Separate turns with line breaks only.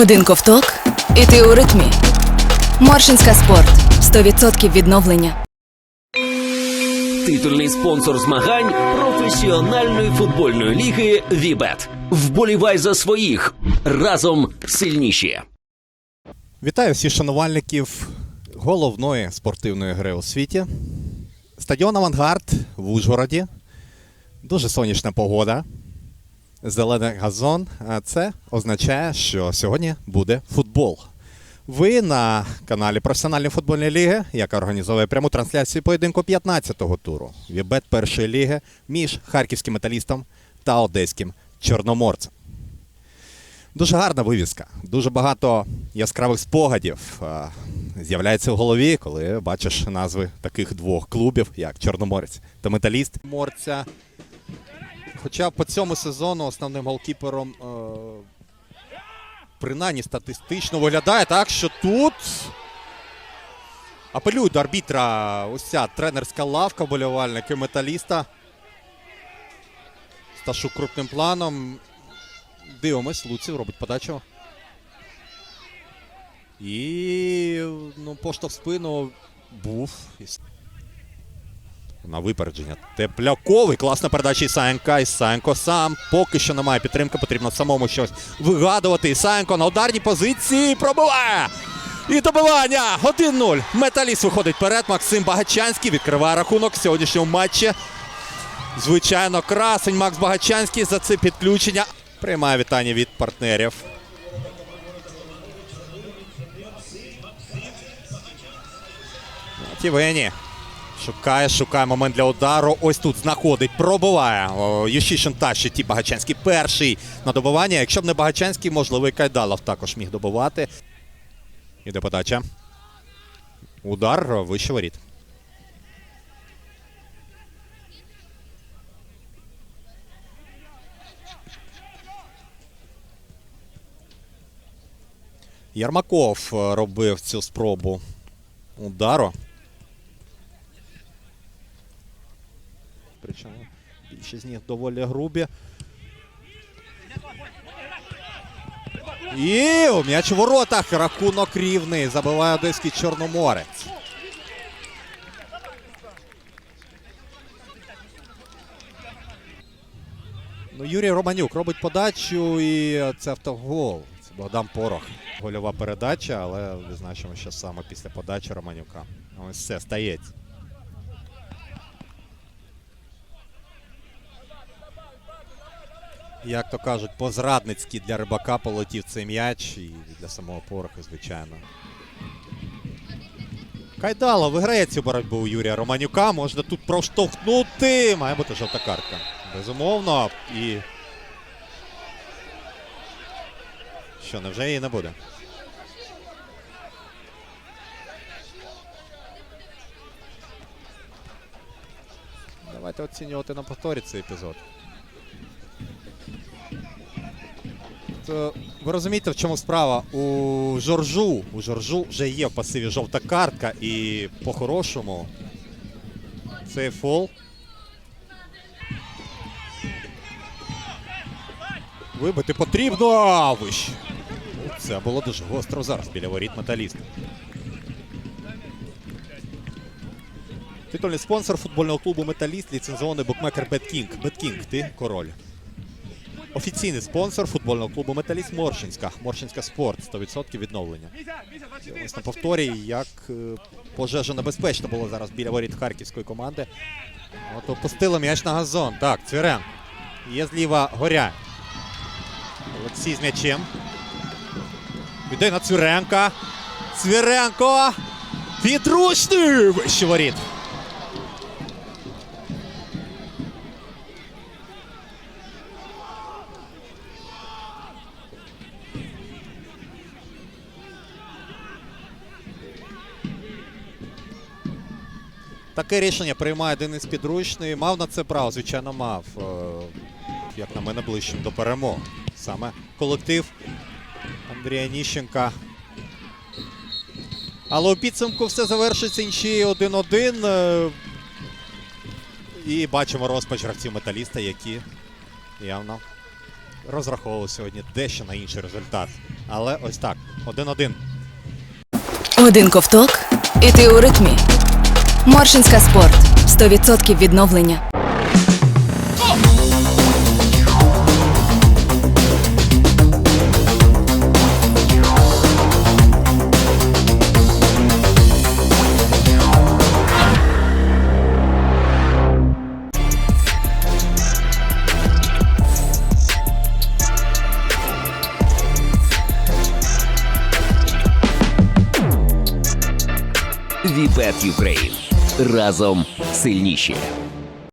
Один ковток, і ти у ритмі. Моршинська спорт 100% відновлення.
Титульний спонсор змагань професіональної футбольної ліги Вібет. Вболівай за своїх разом сильніші.
Вітаю всіх шанувальників головної спортивної гри у світі. Стадіон Авангард в Ужгороді. Дуже сонячна погода. Зелений газон. Це означає, що сьогодні буде футбол. Ви на каналі Професіональної футбольної ліги, яка організовує пряму трансляцію поєдинку 15-го туру Вібет першої ліги між харківським металістом та одеським чорноморцем. Дуже гарна вивіска. Дуже багато яскравих спогадів з'являється в голові, коли бачиш назви таких двох клубів, як Чорноморець та Металіст. Морця. Хоча по цьому сезону основним голкіпером е, принаймні статистично виглядає так, що тут апелюють до арбітра ось тренерська лавка болівальники металіста. Сташу крупним планом. Дивимось, Луців робить подачу. І ну, поштовх спину був. На випередження. Тепляковий. Класна передача Ісаєнка. Ісаєнко сам. Поки що немає підтримки. Потрібно самому щось вигадувати. Ісаєнко на ударній позиції. Пробиває! І добивання! 1-0. Металіст виходить вперед. Максим Багачанський відкриває рахунок в сьогоднішньому матчі. Звичайно, красень Макс Багачанський за це підключення. Приймає вітання від партнерів. Тівені. Шукає, шукає момент для удару. Ось тут знаходить, пробиває. О, Ющишин тащить ті Багачанський перший на добивання. Якщо б не Багачанський, можливо, і Кайдалов також міг добивати. Іде подача. Удар вище воріт. Ярмаков е, робив цю спробу удару. Більшість з них доволі грубі. І у м'яч у воротах. Рахунок рівний. Забиває одеський чорноморець. Ну, Юрій Романюк робить подачу і це автогол. Це Богдан Порох. Гольова передача, але відзначимо, що саме після подачі Романюка. Ось все, стається. Як то кажуть, по-зрадницьки для рибака полетів цей м'яч і для самого Пороха, звичайно. Кайдало виграє цю боротьбу у Юрія Романюка. Можна тут проштовхнути. Має бути жовта картка. Безумовно. І. Що, невже її не буде? Давайте оцінювати на повторі цей епізод. Ви розумієте, в чому справа? У Жоржу, у Жоржу вже є в пасиві жовта картка, і по-хорошому цей фол. Вибити потрібно а, вище. Ну, Це було дуже гостро зараз біля воріт металіста. Титульний спонсор футбольного клубу Металіст, ліцензований букмекер Беткінг. Беткінг, ти король. Офіційний спонсор футбольного клубу Металіст Моршинська. Моршинська спорт 100% відновлення. Ось на повторі, як е, пожежа небезпечно було зараз біля воріт харківської команди. От опустили м'яч на газон. Так, Цвірен. Є зліва горя. Олексій з м'ячем. Іде на Цвіренка. Цвіренко. Підручний вище воріт. Таке рішення приймає Денис Підручний. Мав на це право, звичайно, мав. Е, Як на мене, ближчим до перемоги. Саме колектив Андрія Ніщенка. Але у підсумку все завершиться інші 1-1. Е, І бачимо розпач гравців металіста, які явно розраховували сьогодні дещо на інший результат. Але ось так, 1-1.
Один ковток, і ти у ритмі. Моршинська спорт 100% відновлення.
Вібет Юкрейн. Разом сильніші.